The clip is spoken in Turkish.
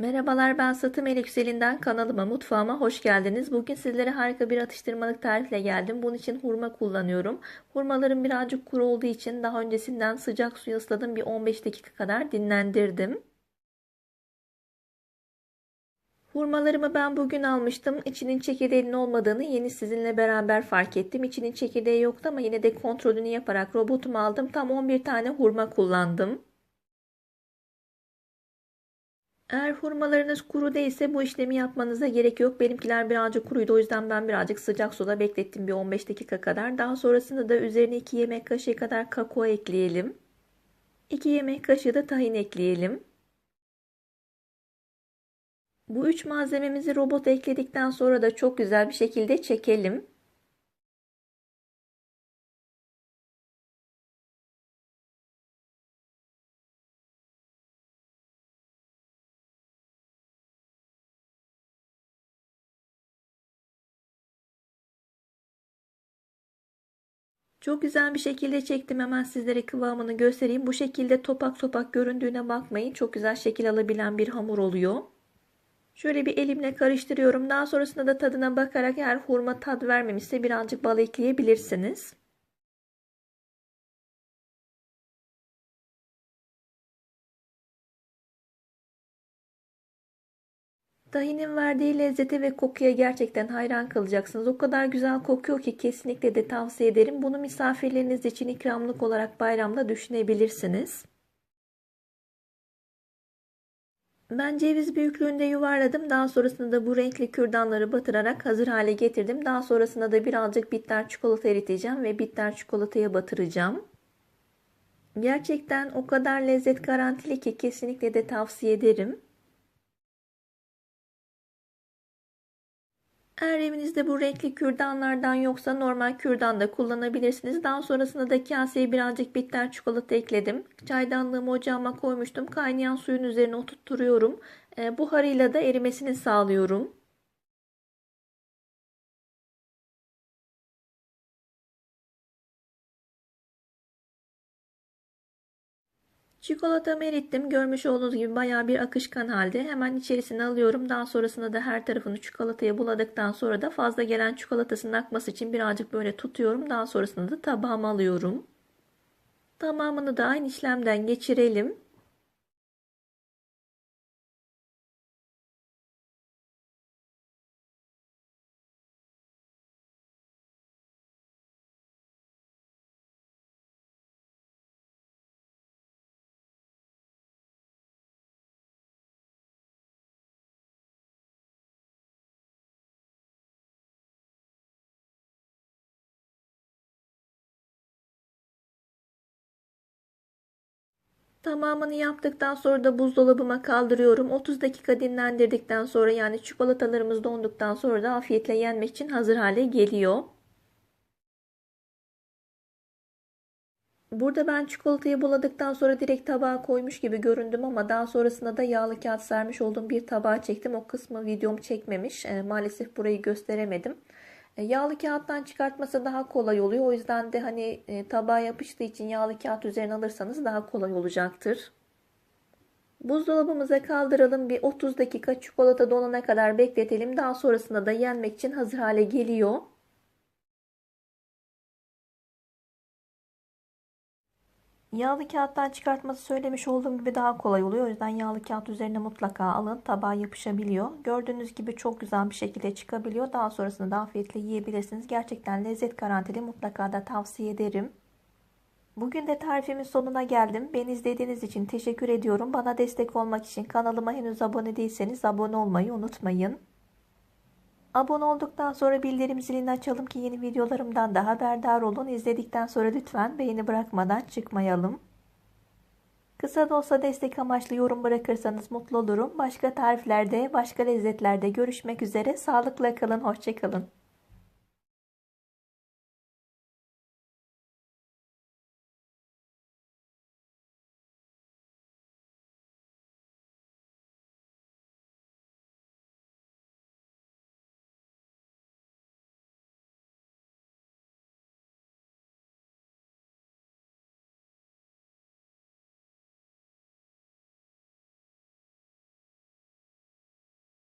Merhabalar ben Satım El Yükselinden kanalıma mutfağıma hoş geldiniz. Bugün sizlere harika bir atıştırmalık tarifle geldim. Bunun için hurma kullanıyorum. Hurmalarım birazcık kuru olduğu için daha öncesinden sıcak suya ısladım. Bir 15 dakika kadar dinlendirdim. Hurmalarımı ben bugün almıştım. İçinin çekirdeğinin olmadığını yeni sizinle beraber fark ettim. İçinin çekirdeği yoktu ama yine de kontrolünü yaparak robotumu aldım. Tam 11 tane hurma kullandım. Eğer hurmalarınız kuru değilse bu işlemi yapmanıza gerek yok. Benimkiler birazcık kuruydu o yüzden ben birazcık sıcak suda beklettim bir 15 dakika kadar. Daha sonrasında da üzerine 2 yemek kaşığı kadar kakao ekleyelim. 2 yemek kaşığı da tahin ekleyelim. Bu üç malzememizi robota ekledikten sonra da çok güzel bir şekilde çekelim. Çok güzel bir şekilde çektim. Hemen sizlere kıvamını göstereyim. Bu şekilde topak topak göründüğüne bakmayın. Çok güzel şekil alabilen bir hamur oluyor. Şöyle bir elimle karıştırıyorum. Daha sonrasında da tadına bakarak eğer hurma tad vermemişse birazcık bal ekleyebilirsiniz. Tahinin verdiği lezzete ve kokuya gerçekten hayran kalacaksınız. O kadar güzel kokuyor ki kesinlikle de tavsiye ederim. Bunu misafirleriniz için ikramlık olarak bayramda düşünebilirsiniz. Ben ceviz büyüklüğünde yuvarladım. Daha sonrasında da bu renkli kürdanları batırarak hazır hale getirdim. Daha sonrasında da birazcık bitter çikolata eriteceğim ve bitter çikolataya batıracağım. Gerçekten o kadar lezzet garantili ki kesinlikle de tavsiye ederim. Eğer evinizde bu renkli kürdanlardan yoksa normal kürdan da kullanabilirsiniz. Daha sonrasında da kaseye birazcık bitter çikolata ekledim. Çaydanlığımı ocağıma koymuştum. Kaynayan suyun üzerine oturtturuyorum. E, buharıyla da erimesini sağlıyorum. Çikolatamı erittim. Görmüş olduğunuz gibi baya bir akışkan halde. Hemen içerisine alıyorum. Daha sonrasında da her tarafını çikolataya buladıktan sonra da fazla gelen çikolatasının akması için birazcık böyle tutuyorum. Daha sonrasında da tabağıma alıyorum. Tamamını da aynı işlemden geçirelim. Tamamını yaptıktan sonra da buzdolabıma kaldırıyorum. 30 dakika dinlendirdikten sonra yani çikolatalarımız donduktan sonra da afiyetle yenmek için hazır hale geliyor. Burada ben çikolatayı buladıktan sonra direkt tabağa koymuş gibi göründüm ama daha sonrasında da yağlı kağıt sermiş olduğum bir tabağa çektim. O kısmı videom çekmemiş. E, maalesef burayı gösteremedim. E, yağlı kağıttan çıkartması daha kolay oluyor. O yüzden de hani e, tabağa yapıştığı için yağlı kağıt üzerine alırsanız daha kolay olacaktır. Buzdolabımıza kaldıralım. Bir 30 dakika çikolata donana kadar bekletelim. Daha sonrasında da yenmek için hazır hale geliyor. Yağlı kağıttan çıkartması söylemiş olduğum gibi daha kolay oluyor. O yüzden yağlı kağıt üzerine mutlaka alın. Tabağa yapışabiliyor. Gördüğünüz gibi çok güzel bir şekilde çıkabiliyor. Daha sonrasında da afiyetle yiyebilirsiniz. Gerçekten lezzet garantili mutlaka da tavsiye ederim. Bugün de tarifimin sonuna geldim. Beni izlediğiniz için teşekkür ediyorum. Bana destek olmak için kanalıma henüz abone değilseniz abone olmayı unutmayın. Abone olduktan sonra bildirim zilini açalım ki yeni videolarımdan da haberdar olun. İzledikten sonra lütfen beğeni bırakmadan çıkmayalım. Kısa da olsa destek amaçlı yorum bırakırsanız mutlu olurum. Başka tariflerde, başka lezzetlerde görüşmek üzere. Sağlıkla kalın, hoşçakalın.